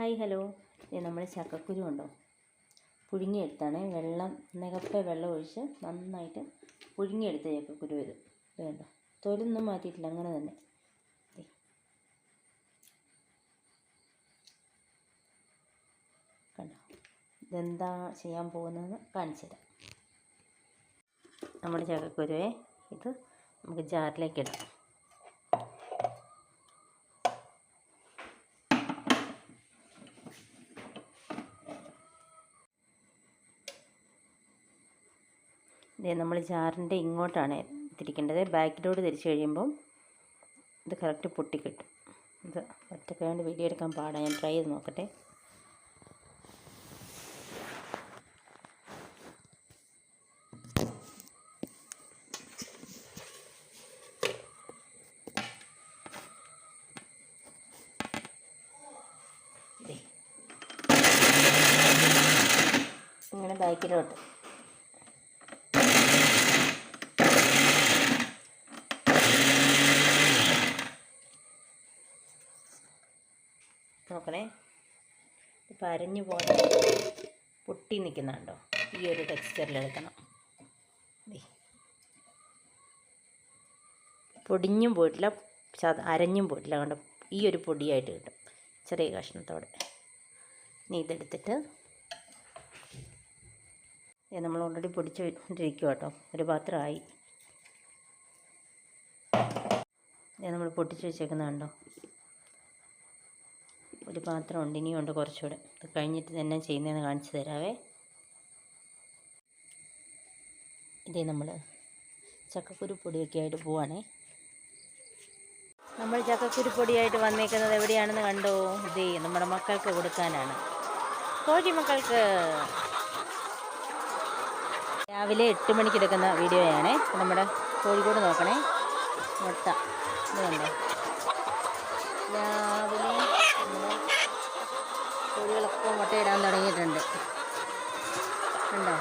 Hi hello. ഇത് നമ്മൾ ചക്കക്കുരു ഉണ്ടോ? പുഴുങ്ങിയെടുത്താണ്. വെള്ളം നികപ്പ വെള്ളം ഒഴിച്ച് നന്നായിട്ട് പുഴുങ്ങിയെടുത്ത ചക്കക്കുരു ഇത്. ഇത് കണ്ടോ? തൊലൊന്നും മാറ്റിയിട്ടില്ല അങ്ങനെ തന്നെ. കണ്ടോ? ഇതെന്താ ചെയ്യാൻ പോകുന്നതെന്ന് കാണിച്ചു തരാം. നമ്മുടെ ചക്കക്കുരുവെ ഇത് നമുക്ക് ജാറിലേക്ക് ഇടാം. ഇത് നമ്മൾ ജാറിന്റെ ഇങ്ങോട്ടാണ് തിരിക്കേണ്ടത്. ബാക്കിലോട്ട് തിരിച്ചു കഴിയുമ്പം ഇത് കറക്റ്റ് പൊട്ടിക്കിട്ടും. ഇത് ഒറ്റക്കാണ്ട് വീഡിയോ എടുക്കാൻ പാടാണ് ഞാൻ ട്രൈ ചെയ്ത് നോക്കട്ടെ. ഇങ്ങനെ ബാക്കിലോട്ട്. നോക്കണേ. ഇപ്പം അരഞ്ഞു പോലെ പൊട്ടി നിൽക്കുന്നുണ്ടോ ഈ ഒരു ടെക്സ്ചറിൽ എടുക്കണം. പൊടിഞ്ഞും പോയിട്ടില്ല അരഞ്ഞും പോയിട്ടില്ല. കണ്ടോ? ഈ ഒരു പൊടിയായിട്ട് കിട്ടും. ചെറിയ കഷ്ണത്തോടെ. ഇനി ഇത് നമ്മൾ ഓൾറെഡി പൊടിച്ച് കൊണ്ടിരിക്കുക കേട്ടോ ഒരു പാത്രമായി. ഇത് നമ്മൾ പൊട്ടിച്ച് വെച്ചേക്കുന്ന കണ്ടോ പാത്രം ഉണ്ട് ഇനിയുണ്ട് കുറച്ചുകൂടെ. ഇത് കഴിഞ്ഞിട്ട് തന്നെ ചെയ്യുന്നതെന്ന് കാണിച്ചു തരാവേ. ഇതേ നമ്മൾ ചക്കക്കുരു പൊടിയൊക്കെ ആയിട്ട് പോവാണേ. നമ്മൾ ചക്കക്കുരു പൊടിയായിട്ട് വന്നേക്കുന്നത് എവിടെയാണെന്ന് കണ്ടോ? ഇതേ നമ്മുടെ മക്കൾക്ക് കൊടുക്കാനാണ്. കോഴി മക്കൾക്ക് രാവിലെ എട്ട് മണിക്ക് എടുക്കുന്ന വീഡിയോയാണേ. നമ്മുടെ കോഴിക്കോട് നോക്കണേ. മുട്ട. ഇത് കണ്ടോ രാവിലെ നമ്മുടെ കോഴികളൊക്കെ ഇടാൻ തുടങ്ങിയിട്ടുണ്ട്. കണ്ടോ?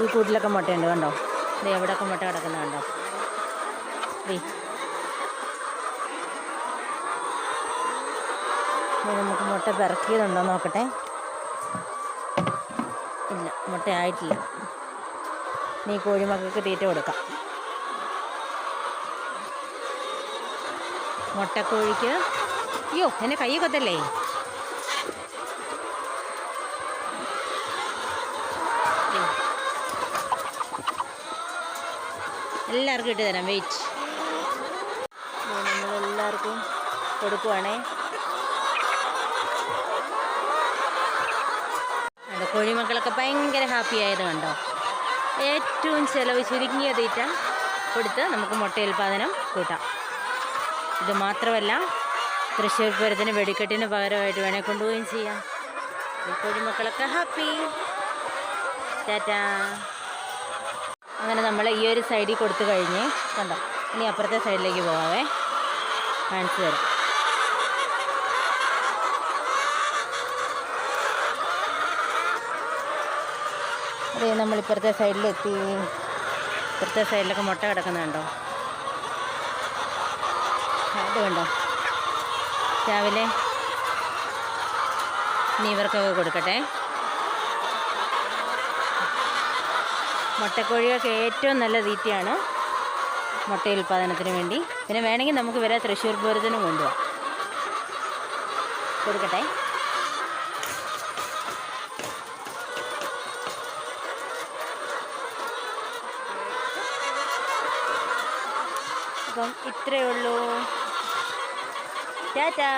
ഈ കൂട്ടിലൊക്കെ മുട്ടയുണ്ട് കണ്ടോ? ഇത് എവിടെയൊക്കെ മുട്ട കിടക്കുന്ന കണ്ടോ? നമുക്ക് മുട്ട പിറക്കിയതുണ്ടോ നോക്കട്ടെ. ഇല്ല മുട്ട ആയിട്ടില്ല നീ കോഴിമക്കൾക്ക് തീറ്റ കൊടുക്കാം. മുട്ടക്കോഴിക്ക്. അയ്യോ എന്നെ കൈ കൊത്തല്ലേ? എല്ലാവർക്കും ഇട്ട് തരാം വെയിറ്റ് നമ്മളെല്ലാവർക്കും കൊടുക്കുവാണേ. കോഴിമക്കളൊക്കെ ഭയങ്കര ഹാപ്പി ആയത് കണ്ടോ? ഏറ്റവും ചിലവ് ചുരുങ്ങിയ തീറ്റ കൊടുത്ത് നമുക്ക് മുട്ടയുൽപാദനം കൂട്ടാം. ഇത് മാത്രമല്ല തൃശ്ശൂർ പൂരത്തിന് വെടിക്കെട്ടിന് പകരമായിട്ട് വേണേൽ കൊണ്ടുപോവുകയും ചെയ്യാം. കോഴിമക്കളൊക്കെ ഹാപ്പി. ടാറ്റാ. അങ്ങനെ നമ്മൾ ഈ ഒരു സൈഡിൽ കൊടുത്തു കഴിഞ്ഞ് കണ്ടോ ഇനി അപ്പുറത്തെ സൈഡിലേക്ക് പോകാവേ കാണിച്ചു തരാം. നമ്മൾ ഇപ്പുറത്തെ സൈഡിലെത്തി. ഇപ്പുറത്തെ സൈഡിലൊക്കെ മുട്ട കിടക്കുന്നുണ്ടോ? അത് കണ്ടോ? രാവിലെ ഇനി ഇവർക്കൊക്കെ കൊടുക്കട്ടെ. മുട്ടക്കോഴികൾക്ക് ഏറ്റവും നല്ല തീറ്റയാണ് മുട്ട ഉൽപ്പാദനത്തിന് വേണ്ടി. പിന്നെ വേണമെങ്കിൽ നമുക്ക് വരെ തൃശ്ശൂർ പൂരത്തിനും കൊണ്ടുപോകാം കൊടുക്കട്ടെ. അപ്പം ഇത്രയേ ഉള്ളൂ. ടാറ്റാ.